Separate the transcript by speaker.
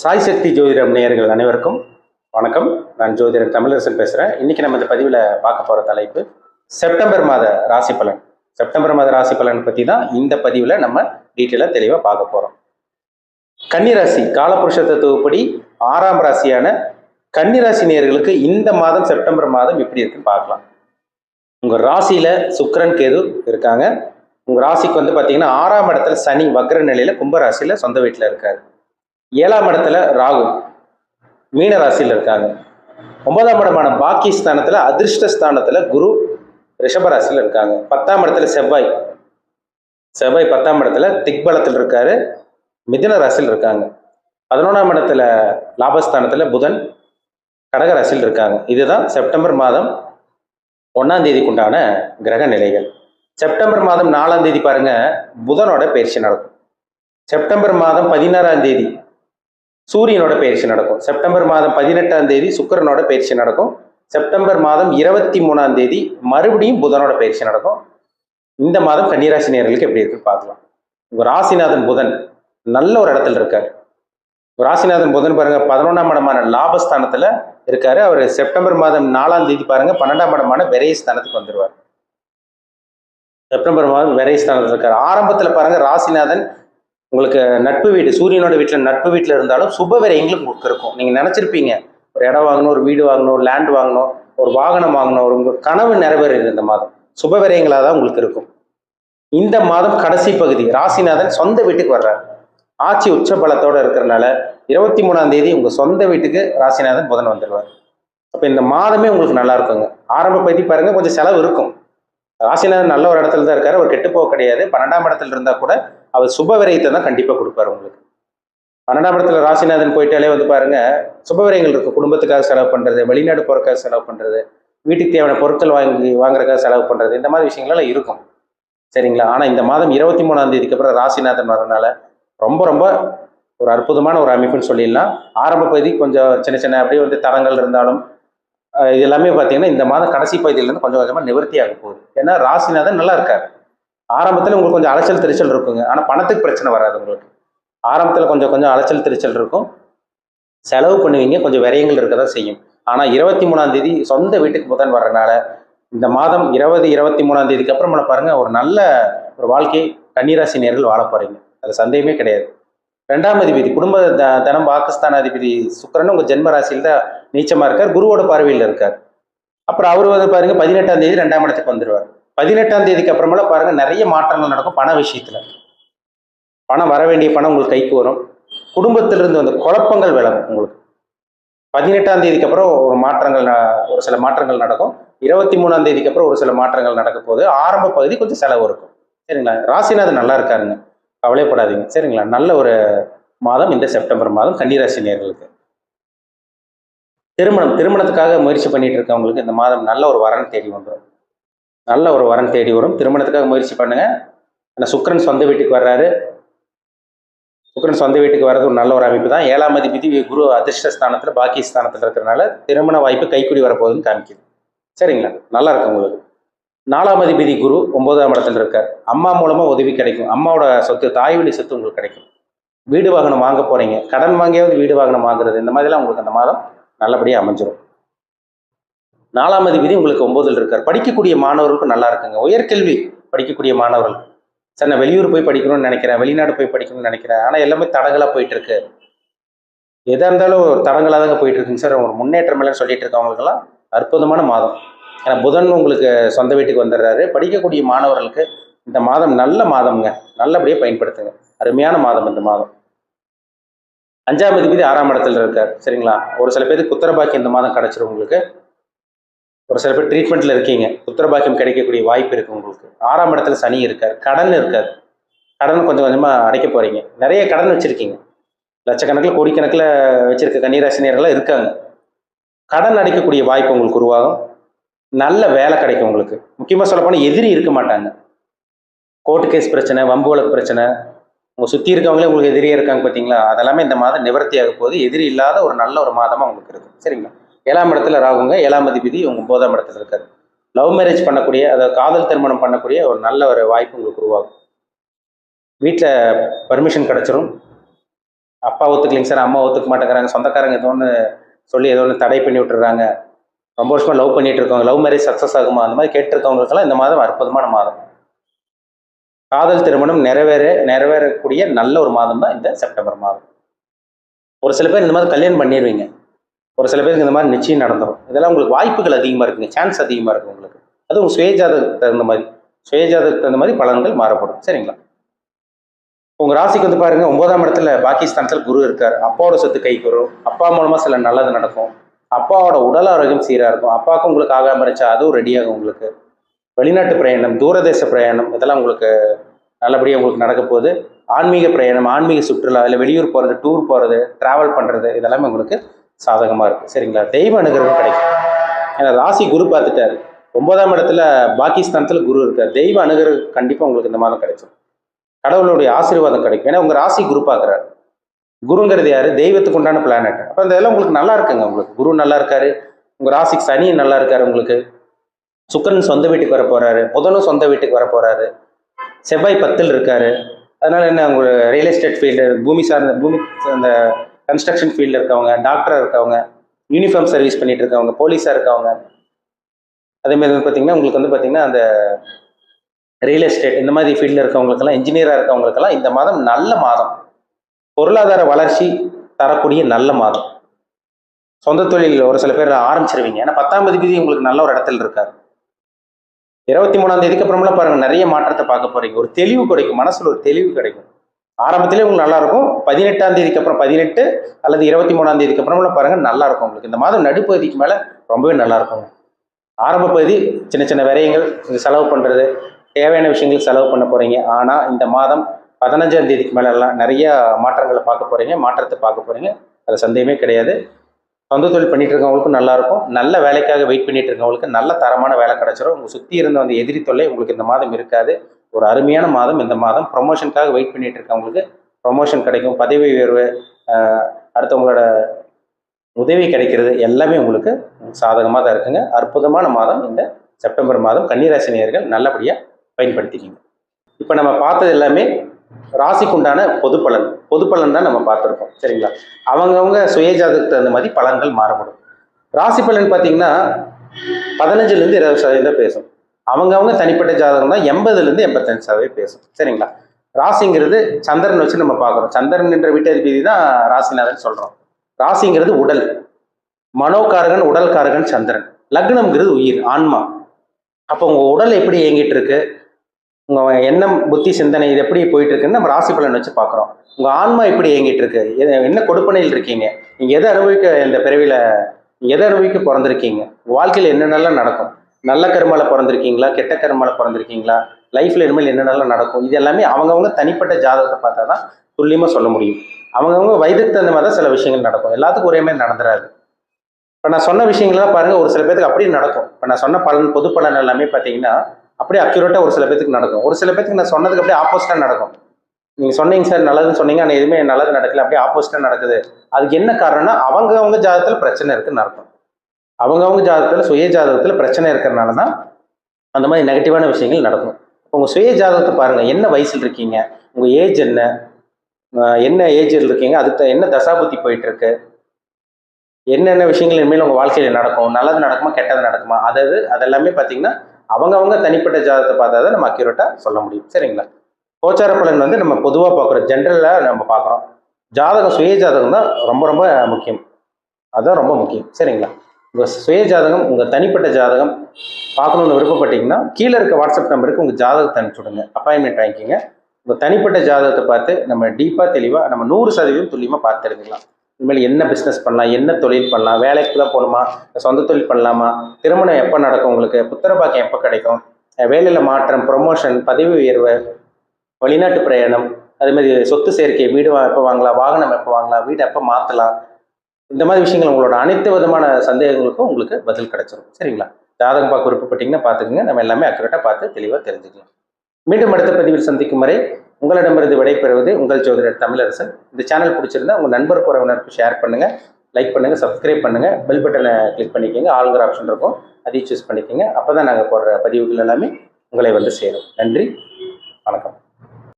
Speaker 1: சாய் சக்தி ஜோதிடம் நேயர்கள் அனைவருக்கும் வணக்கம் நான் ஜோதிடர் தமிழரசன் பேசுகிறேன் இன்றைக்கி நம்ம இந்த பதிவில் பார்க்க போகிற தலைப்பு செப்டம்பர் மாத ராசி பலன் செப்டம்பர் மாத ராசி பலன் பற்றி தான் இந்த பதிவில் நம்ம டீட்டெயிலாக தெளிவாக பார்க்க போகிறோம் கன்னிராசி காலபுருஷ தத்துவப்படி ஆறாம் ராசியான கன்னிராசி நேயர்களுக்கு இந்த மாதம் செப்டம்பர் மாதம் எப்படி இருக்குன்னு பார்க்கலாம் உங்கள் ராசியில் சுக்கரன் கேது இருக்காங்க உங்கள் ராசிக்கு வந்து பார்த்தீங்கன்னா ஆறாம் இடத்துல சனி வக்ர நிலையில் கும்பராசியில் சொந்த வீட்டில் இருக்காரு ஏழாம் இடத்துல ராகு மீன ராசியில் இருக்காங்க ஒன்பதாம் இடமான பாக்கி ஸ்தானத்தில் அதிர்ஷ்ட ஸ்தானத்தில் குரு ரிஷபராசியில் இருக்காங்க பத்தாம் இடத்துல செவ்வாய் செவ்வாய் பத்தாம் இடத்துல திக்பலத்தில் இருக்காரு மிதன ராசியில் இருக்காங்க பதினொன்றாம் இடத்துல லாபஸ்தானத்தில் புதன் கடகராசியில் இருக்காங்க இதுதான் செப்டம்பர் மாதம் ஒன்றாம் தேதிக்குண்டான கிரக நிலைகள் செப்டம்பர் மாதம் நாலாம் தேதி பாருங்க புதனோட பயிற்சி நடக்கும் செப்டம்பர் மாதம் பதினாறாம் தேதி சூரியனோட பயிற்சி நடக்கும் செப்டம்பர் மாதம் பதினெட்டாம் தேதி சுக்கரனோட பயிற்சி நடக்கும் செப்டம்பர் மாதம் இருபத்தி மூணாம் தேதி மறுபடியும் புதனோட பயிற்சி நடக்கும் இந்த மாதம் கன்னிராசி நேர்களுக்கு எப்படி இருக்கு பார்க்கலாம் உங்கள் ராசிநாதன் புதன் நல்ல ஒரு இடத்துல இருக்கார் ராசிநாதன் புதன் பாருங்க பதினொன்றாம் இடமான லாபஸ்தானத்துல இருக்காரு அவர் செப்டம்பர் மாதம் நாலாம் தேதி பாருங்க பன்னெண்டாம் இடமான விரைய ஸ்தானத்துக்கு வந்துடுவார் செப்டம்பர் மாதம் விரைய ஸ்தானத்தில் இருக்கார் ஆரம்பத்தில் பாருங்க ராசிநாதன் உங்களுக்கு நட்பு வீடு சூரியனோட வீட்டில் நட்பு வீட்டில் இருந்தாலும் சுப வேறு உங்களுக்கு இருக்கும் நீங்கள் நினச்சிருப்பீங்க ஒரு இடம் வாங்கணும் ஒரு வீடு வாங்கணும் ஒரு லேண்ட் வாங்கணும் ஒரு வாகனம் வாங்கணும் ஒரு உங்கள் கனவு நிறைவேறுது இந்த மாதம் சுப விரயங்களாக தான் உங்களுக்கு இருக்கும் இந்த மாதம் கடைசி பகுதி ராசிநாதன் சொந்த வீட்டுக்கு வர்றார் ஆட்சி உச்ச பலத்தோடு இருக்கிறனால இருபத்தி மூணாம் தேதி உங்கள் சொந்த வீட்டுக்கு ராசிநாதன் புதன் வந்துடுவார் அப்போ இந்த மாதமே உங்களுக்கு நல்லா இருக்குங்க ஆரம்ப பகுதி பாருங்கள் கொஞ்சம் செலவு இருக்கும் ராசிநாதன் நல்ல ஒரு இடத்துல தான் இருக்காரு ஒரு கெட்டுப்போக கிடையாது பன்னெண்டாம் இடத்துல இருந்தால் கூட அவர் சுப விரயத்தை தான் கண்டிப்பாக கொடுப்பாரு உங்களுக்கு பன்னெண்டாம் இடத்துல ராசிநாதன் போயிட்டாலே வந்து பாருங்க சுபவிரயங்கள் இருக்கும் குடும்பத்துக்காக செலவு பண்ணுறது வெளிநாடு போகிறக்காக செலவு பண்ணுறது வீட்டுக்கு தேவையான பொருட்கள் வாங்கி வாங்குறதுக்காக செலவு பண்ணுறது இந்த மாதிரி விஷயங்கள்லாம் இருக்கும் சரிங்களா ஆனால் இந்த மாதம் இருபத்தி மூணாம் தேதிக்கு அப்புறம் ராசிநாதன் வரதுனால ரொம்ப ரொம்ப ஒரு அற்புதமான ஒரு அமைப்புன்னு சொல்லிடலாம் ஆரம்ப பகுதி கொஞ்சம் சின்ன சின்ன அப்படியே வந்து தரங்கள் இருந்தாலும் இது எல்லாமே பார்த்தீங்கன்னா இந்த மாதம் கடைசி பகுதியிலேருந்து கொஞ்சம் கொஞ்சமாக நிவர்த்தி ஆக போகுது ஏன்னா ராசிநாதன் நல்லா இருக்காரு ஆரம்பத்தில் உங்களுக்கு கொஞ்சம் அலைச்சல் திரிச்சல் இருக்குங்க ஆனால் பணத்துக்கு பிரச்சனை வராது உங்களுக்கு ஆரம்பத்தில் கொஞ்சம் கொஞ்சம் அலைச்சல் திரிச்சல் இருக்கும் செலவு பண்ணுவீங்க கொஞ்சம் விரயங்கள் இருக்க தான் செய்யும் ஆனால் இருபத்தி மூணாம் தேதி சொந்த வீட்டுக்கு புதன் வர்றதுனால இந்த மாதம் இருபது இருபத்தி மூணாம் தேதிக்கு அப்புறம் நம்ம பாருங்கள் ஒரு நல்ல ஒரு வாழ்க்கை கன்னிராசி நேர்கள் வாழ போகிறீங்க அது சந்தேகமே கிடையாது ரெண்டாம் அதிபதி குடும்ப த தனம் பாகிஸ்தான் அதிபதி சுக்கரன் உங்கள் ஜென்ம ராசியில் தான் நீச்சமாக இருக்கார் குருவோட பார்வையில் இருக்கார் அப்புறம் அவர் வந்து பாருங்கள் பதினெட்டாம் தேதி ரெண்டாம் இடத்துக்கு வந்துடுவார் பதினெட்டாம் தேதிக்கு அப்புறமெல்லாம் பாருங்கள் நிறைய மாற்றங்கள் நடக்கும் பண விஷயத்தில் பணம் வர வேண்டிய பணம் உங்களுக்கு கைக்கு வரும் குடும்பத்திலிருந்து வந்து குழப்பங்கள் விளங்கும் உங்களுக்கு பதினெட்டாம் தேதிக்கு அப்புறம் ஒரு மாற்றங்கள் ஒரு சில மாற்றங்கள் நடக்கும் இருபத்தி மூணாம் தேதிக்கு அப்புறம் ஒரு சில மாற்றங்கள் நடக்க போது ஆரம்ப பகுதி கொஞ்சம் செலவு இருக்கும் சரிங்களா ராசிநாதன் நல்லா இருக்காருங்க கவலைப்படாதீங்க சரிங்களா நல்ல ஒரு மாதம் இந்த செப்டம்பர் மாதம் கன்னிராசி நேர்களுக்கு திருமணம் திருமணத்துக்காக முயற்சி பண்ணிட்டு இருக்கவங்களுக்கு இந்த மாதம் நல்ல ஒரு வரன் தேடி வந்துடும் நல்ல ஒரு வரன் தேடி வரும் திருமணத்துக்காக முயற்சி பண்ணுங்க ஆனால் சுக்கரன் சொந்த வீட்டுக்கு வர்றாரு சுக்கரன் சொந்த வீட்டுக்கு வர்றது ஒரு நல்ல ஒரு அமைப்பு தான் ஏழாம் அதிபதி குரு அதிர்ஷ்ட ஸ்தானத்தில் பாக்கி ஸ்தானத்தில் இருக்கிறனால திருமண வாய்ப்பு கைக்குடி வரப்போகுதுன்னு காமிக்குது சரிங்களா நல்லா இருக்கு உங்களுக்கு நாலாம் அதிபதி குரு ஒன்பதாம் இடத்துல இருக்கார் அம்மா மூலமாக உதவி கிடைக்கும் அம்மாவோட சொத்து தாய் வழி சொத்து உங்களுக்கு கிடைக்கும் வீடு வாகனம் வாங்க போகிறீங்க கடன் வாங்கியாவது வீடு வாகனம் வாங்குறது இந்த மாதிரிலாம் உங்களுக்கு அந்த மாதம் நல்லபடியாக அமைஞ்சிடும் நாலாம் அதிபதி உங்களுக்கு ஒன்பதில் இருக்கார் படிக்கக்கூடிய மாணவர்களுக்கும் நல்லா இருக்குங்க உயர்கல்வி படிக்கக்கூடிய மாணவர்கள் சார் நான் வெளியூர் போய் படிக்கணும்னு நினைக்கிறேன் வெளிநாடு போய் படிக்கணும்னு நினைக்கிறேன் ஆனால் எல்லாமே தடங்களாக போயிட்டு இருக்கு எதாக இருந்தாலும் ஒரு தடங்களாக தாங்க போயிட்டு இருக்குங்க சார் ஒரு முன்னேற்றம் எல்லாம் சொல்லிட்டு இருக்கவங்களுக்கெல்லாம் அற்புதமான மாதம் ஏன்னா புதன் உங்களுக்கு சொந்த வீட்டுக்கு வந்துடுறாரு படிக்கக்கூடிய மாணவர்களுக்கு இந்த மாதம் நல்ல மாதம்ங்க நல்லபடியாக பயன்படுத்துங்க அருமையான மாதம் இந்த மாதம் அஞ்சாம் அதிபதி ஆறாம் இடத்துல இருக்கார் சரிங்களா ஒரு சில பேருக்கு குத்திரபாக்கி இந்த மாதம் கிடச்சிரும் உங்களுக்கு ஒரு சில பேர் ட்ரீட்மெண்ட்டில் இருக்கீங்க உத்தரபாக்கியம் கிடைக்கக்கூடிய வாய்ப்பு இருக்குது உங்களுக்கு ஆறாம் இடத்துல சனி இருக்காது கடன் இருக்காது கடன் கொஞ்சம் கொஞ்சமாக அடைக்க போகிறீங்க நிறைய கடன் வச்சுருக்கீங்க லட்சக்கணக்கில் கோடிக்கணக்கில் வச்சுருக்க கன்னிராசினியர்கள் இருக்காங்க கடன் அடைக்கக்கூடிய வாய்ப்பு உங்களுக்கு உருவாகும் நல்ல வேலை கிடைக்கும் உங்களுக்கு முக்கியமாக சொல்லப்போனால் எதிரி இருக்க மாட்டாங்க கோர்ட்டு கேஸ் பிரச்சனை வம்பு வழக்கு பிரச்சனை உங்கள் சுற்றி இருக்கவங்களே உங்களுக்கு எதிரியே இருக்காங்க பார்த்தீங்களா அதெல்லாமே இந்த மாதம் நிவர்த்தியாக போது எதிரி இல்லாத ஒரு நல்ல ஒரு மாதமாக உங்களுக்கு இருக்கும் சரிங்களா ஏழாம் இடத்துல ராகுங்க ஏழாம் அதிபதி உங்கள் ஒன்பதாம் இடத்துல இருக்காரு லவ் மேரேஜ் பண்ணக்கூடிய அதாவது காதல் திருமணம் பண்ணக்கூடிய ஒரு நல்ல ஒரு வாய்ப்பு உங்களுக்கு உருவாகும் வீட்டில் பர்மிஷன் கிடைச்சிரும் அப்பா ஒத்துக்கலைங்க சார் அம்மா ஒத்துக்க மாட்டேங்கிறாங்க சொந்தக்காரங்க ஏதோ ஒன்று சொல்லி ஏதோ ஒன்று தடை பண்ணி விட்டுறாங்க ரொம்ப வருஷமாக லவ் பண்ணிட்டு இருக்கவங்க லவ் மேரேஜ் சக்ஸஸ் ஆகுமா அந்த மாதிரி கேட்டிருக்கவங்களுக்கெல்லாம் இந்த மாதம் அற்புதமான மாதம் காதல் திருமணம் நிறைவேற நிறைவேறக்கூடிய நல்ல ஒரு மாதம் தான் இந்த செப்டம்பர் மாதம் ஒரு சில பேர் இந்த மாதிரி கல்யாணம் பண்ணிடுவீங்க ஒரு சில பேருக்கு இந்த மாதிரி நிச்சயம் நடந்துடும் இதெல்லாம் உங்களுக்கு வாய்ப்புகள் அதிகமாக இருக்குங்க சான்ஸ் அதிகமாக இருக்குது உங்களுக்கு அது உங்கள் சுயஜாதகத்துக்கு தகுந்த மாதிரி சுயஜாதகத்துக்கு தகுந்த மாதிரி பலன்கள் மாறப்படும் சரிங்களா உங்கள் ராசிக்கு வந்து பாருங்கள் ஒன்பதாம் இடத்துல பாகிஸ்தானத்தில் குரு இருக்கார் அப்பாவோட சொத்து கைக்கு வரும் அப்பா மூலமாக சில நல்லது நடக்கும் அப்பாவோட உடல் ஆரோக்கியம் சீராக இருக்கும் அப்பாவுக்கு உங்களுக்கு ஆகாமல் இருந்துச்சா அதுவும் ரெடியாகும் உங்களுக்கு வெளிநாட்டு பிரயாணம் தூரதேச பிரயாணம் இதெல்லாம் உங்களுக்கு நல்லபடியாக உங்களுக்கு நடக்க போகுது ஆன்மீக பிரயாணம் ஆன்மீக சுற்றுலா இல்லை வெளியூர் போகிறது டூர் போகிறது ட்ராவல் பண்ணுறது இதெல்லாமே உங்களுக்கு சாதகமாக இருக்குது சரிங்களா தெய்வ அனுகிரகம் கிடைக்கும் ஏன்னா ராசி குரு பார்த்துட்டாரு ஒன்பதாம் இடத்துல பாகிஸ்தானத்தில் குரு இருக்கார் தெய்வ அனுகிரகம் கண்டிப்பாக உங்களுக்கு இந்த மாதிரி கிடைக்கும் கடவுளுடைய ஆசீர்வாதம் கிடைக்கும் ஏன்னா உங்கள் ராசி குரு பார்க்குறாரு குருங்கிறது யார் தெய்வத்துக்கு உண்டான பிளானட் அப்போ இதெல்லாம் உங்களுக்கு நல்லா இருக்குங்க உங்களுக்கு குரு நல்லா இருக்காரு உங்கள் ராசிக்கு சனி நல்லா இருக்காரு உங்களுக்கு சுக்கரன் சொந்த வீட்டுக்கு வர போகிறாரு புதனும் சொந்த வீட்டுக்கு வர போகிறாரு செவ்வாய் பத்தில் இருக்காரு அதனால் என்ன உங்களுக்கு ரியல் எஸ்டேட் ஃபீல்டு பூமி சார்ந்த பூமி அந்த கன்ஸ்ட்ரக்ஷன் ஃபீல்டில் இருக்கவங்க டாக்டராக இருக்கவங்க யூனிஃபார்ம் சர்வீஸ் பண்ணிகிட்டு இருக்கவங்க போலீஸாக இருக்கவங்க அதேமாதிரி வந்து பார்த்திங்கன்னா உங்களுக்கு வந்து பார்த்தீங்கன்னா அந்த ரியல் எஸ்டேட் இந்த மாதிரி ஃபீல்டில் இருக்கவங்களுக்கெல்லாம் இன்ஜினியராக இருக்கவங்களுக்கெல்லாம் இந்த மாதம் நல்ல மாதம் பொருளாதார வளர்ச்சி தரக்கூடிய நல்ல மாதம் சொந்த தொழில் ஒரு சில பேர் ஆரம்பிச்சிருவீங்க ஏன்னா பத்தாம் தேதி உங்களுக்கு நல்ல ஒரு இடத்துல இருக்காரு இருபத்தி மூணாம் தேதிக்கு அப்புறமெல்லாம் பாருங்கள் நிறைய மாற்றத்தை பார்க்க போகிறீங்க ஒரு தெளிவு கிடைக்கும் மனசில் ஒரு தெளிவு கிடைக்கும் ஆரம்பத்திலே உங்களுக்கு நல்லா இருக்கும் பதினெட்டாம் தேதிக்கு அப்புறம் பதினெட்டு அல்லது இருபத்தி மூணாம் தேதிக்கு அப்புறம் பாருங்க நல்லா இருக்கும் உங்களுக்கு இந்த மாதம் நடுப்பகுதிக்கு மேலே ரொம்பவே நல்லா இருக்கும் ஆரம்ப பகுதி சின்ன சின்ன விரயங்கள் செலவு பண்ணுறது தேவையான விஷயங்கள் செலவு பண்ண போகிறீங்க ஆனால் இந்த மாதம் பதினஞ்சாம் தேதிக்கு மேலெல்லாம் நிறைய மாற்றங்களை பார்க்க போகிறீங்க மாற்றத்தை பார்க்க போகிறீங்க அது சந்தேகமே கிடையாது சொந்த தொழில் பண்ணிட்டு இருக்கவங்களுக்கும் நல்லா இருக்கும் நல்ல வேலைக்காக வெயிட் பண்ணிட்டு இருக்கவங்களுக்கு நல்ல தரமான வேலை கிடைச்சிடும் உங்க சுற்றி இருந்த அந்த எதிரி தொல்லை உங்களுக்கு இந்த மாதம் இருக்காது ஒரு அருமையான மாதம் இந்த மாதம் ப்ரொமோஷனுக்காக வெயிட் பண்ணிட்டு இருக்கவங்களுக்கு ப்ரொமோஷன் கிடைக்கும் பதவி உயர்வு அடுத்தவங்களோட உதவி கிடைக்கிறது எல்லாமே உங்களுக்கு சாதகமாக தான் இருக்குங்க அற்புதமான மாதம் இந்த செப்டம்பர் மாதம் கன்னிராசி நேர்கள் நல்லபடியாக பயன்படுத்திக்கிங்க இப்போ நம்ம பார்த்தது எல்லாமே ராசிக்குண்டான பொது பலன் பொது பலன் தான் நம்ம பார்த்துருக்கோம் சரிங்களா அவங்கவுங்க சுயஜாதத்துக்கு தகுந்த மாதிரி பலன்கள் மாறுபடும் ராசி பலன் பார்த்தீங்கன்னா பதினஞ்சுலேருந்து இருபது சதவீதம் பேசும் அவங்கவுங்க தனிப்பட்ட ஜாதகம் தான் எண்பதுலேருந்து எண்பத்தஞ்சு சதவீதம் பேசும் சரிங்களா ராசிங்கிறது சந்திரன் வச்சு நம்ம பார்க்குறோம் சந்திரன் என்ற வீட்டதிபதி தான் ராசிநாதன் சொல்கிறோம் ராசிங்கிறது உடல் மனோகாரகன் உடல்காரகன் சந்திரன் லக்னம்ங்கிறது உயிர் ஆன்மா அப்போ உங்கள் உடல் எப்படி இயங்கிட்டு இருக்கு உங்கள் எண்ணம் புத்தி சிந்தனை இது எப்படி போயிட்டு இருக்குன்னு நம்ம ராசி பலன் வச்சு பார்க்குறோம் உங்கள் ஆன்மா எப்படி இயங்கிட்டு இருக்கு என்ன கொடுப்பனையில் இருக்கீங்க நீங்கள் எதை அனுபவிக்க இந்த பிறவியில் எதை அனுபவிக்க பிறந்திருக்கீங்க வாழ்க்கையில் என்னென்னலாம் நடக்கும் நல்ல கருமால பிறந்திருக்கீங்களா கெட்ட கருமால பிறந்திருக்கீங்களா லைஃப்ல இனிமேல் என்னென்னலாம் நடக்கும் இது எல்லாமே அவங்கவுங்க தனிப்பட்ட ஜாதகத்தை பார்த்தா தான் துல்லியமாக சொல்ல முடியும் அவங்கவுங்க வயதுக்கு தகுந்த மாதிரி தான் சில விஷயங்கள் நடக்கும் எல்லாத்துக்கும் ஒரே மாதிரி நடந்துடாது இப்போ நான் சொன்ன விஷயங்கள்லாம் பாருங்கள் ஒரு சில பேருக்கு அப்படியே நடக்கும் இப்போ நான் சொன்ன பலன் பொது பலன் எல்லாமே பார்த்தீங்கன்னா அப்படியே அக்யூரேட்டாக ஒரு சில பேத்துக்கு நடக்கும் ஒரு சில பேத்துக்கு நான் சொன்னதுக்கு அப்படியே ஆப்போசிட்டாக நடக்கும் நீங்கள் சொன்னீங்க சார் நல்லதுன்னு சொன்னீங்க ஆனால் எதுவுமே நல்லது நடக்கல அப்படியே ஆப்போசிட்டாக நடக்குது அதுக்கு என்ன காரணம்னா அவங்க அவங்க ஜாதகத்தில் பிரச்சனை இருக்குன்னு நடக்கும் அவங்கவுங்க ஜாதகத்தில் சுய ஜாதகத்தில் பிரச்சனை இருக்கிறனால தான் அந்த மாதிரி நெகட்டிவான விஷயங்கள் நடக்கும் உங்கள் சுய ஜாதகத்தை பாருங்கள் என்ன வயசில் இருக்கீங்க உங்கள் ஏஜ் என்ன என்ன ஏஜில் இருக்கீங்க அதுக்கு என்ன தசாபுத்தி போயிட்டுருக்கு என்னென்ன விஷயங்கள் இனிமேல் உங்கள் வாழ்க்கையில் நடக்கும் நல்லது நடக்குமா கெட்டது நடக்குமா அதாவது அதெல்லாமே பார்த்தீங்கன்னா அவங்கவுங்க தனிப்பட்ட ஜாதகத்தை பார்த்தா தான் நம்ம அக்யூரேட்டாக சொல்ல முடியும் சரிங்களா கோச்சார பலன் வந்து நம்ம பொதுவாக பார்க்குறோம் ஜென்ரலாக நம்ம பார்க்குறோம் ஜாதகம் சுய ஜாதகம் தான் ரொம்ப ரொம்ப முக்கியம் அதுதான் ரொம்ப முக்கியம் சரிங்களா உங்கள் சுய ஜாதகம் உங்கள் தனிப்பட்ட ஜாதகம் பார்க்கணுன்னு விருப்பப்பட்டீங்கன்னா கீழே இருக்க வாட்ஸ்அப் நம்பருக்கு உங்கள் ஜாதகத்தை விடுங்க அப்பாயின்மெண்ட் வாங்கிக்கிங்க உங்கள் தனிப்பட்ட ஜாதகத்தை பார்த்து நம்ம டீப்பாக தெளிவாக நம்ம நூறு சதவீதம் துல்லியமாக பார்த்து எடுக்கலாம் இனிமேல் என்ன பிஸ்னஸ் பண்ணலாம் என்ன தொழில் பண்ணலாம் வேலைக்கு தான் போகணுமா சொந்த தொழில் பண்ணலாமா திருமணம் எப்போ நடக்கும் உங்களுக்கு புத்திர பாக்கியம் எப்போ கிடைக்கும் வேலையில் மாற்றம் ப்ரொமோஷன் பதவி உயர்வு வெளிநாட்டு பிரயாணம் அதுமாதிரி சொத்து சேர்க்கை வீடு எப்போ வாங்கலாம் வாகனம் எப்போ வாங்கலாம் வீடு எப்போ மாற்றலாம் இந்த மாதிரி விஷயங்கள் உங்களோட அனைத்து விதமான சந்தேகங்களுக்கும் உங்களுக்கு பதில் கிடைச்சிடும் சரிங்களா ஜாதகம் பார்க்க விருப்பப்பட்டீங்கன்னா பார்த்துக்கோங்க நம்ம எல்லாமே அக்குரேட்டாக பார்த்து தெளிவாக தெரிஞ்சுக்கலாம் மீண்டும் அடுத்த பதிவில் சந்திக்கும் வரை உங்களிடமிருந்து விடைபெறுவது உங்கள் ஜோதிடர் தமிழரசன் இந்த சேனல் பிடிச்சிருந்தா உங்கள் நண்பர் உறவினருக்கு ஷேர் பண்ணுங்கள் லைக் பண்ணுங்கள் சப்ஸ்கிரைப் பண்ணுங்கள் பெல் பட்டனை கிளிக் பண்ணிக்கோங்க ஆளுங்கிற ஆப்ஷன் இருக்கும் அதையும் சூஸ் பண்ணிக்கோங்க அப்போ தான் நாங்கள் போடுற பதிவுகள் எல்லாமே உங்களை வந்து சேரும் நன்றி வணக்கம்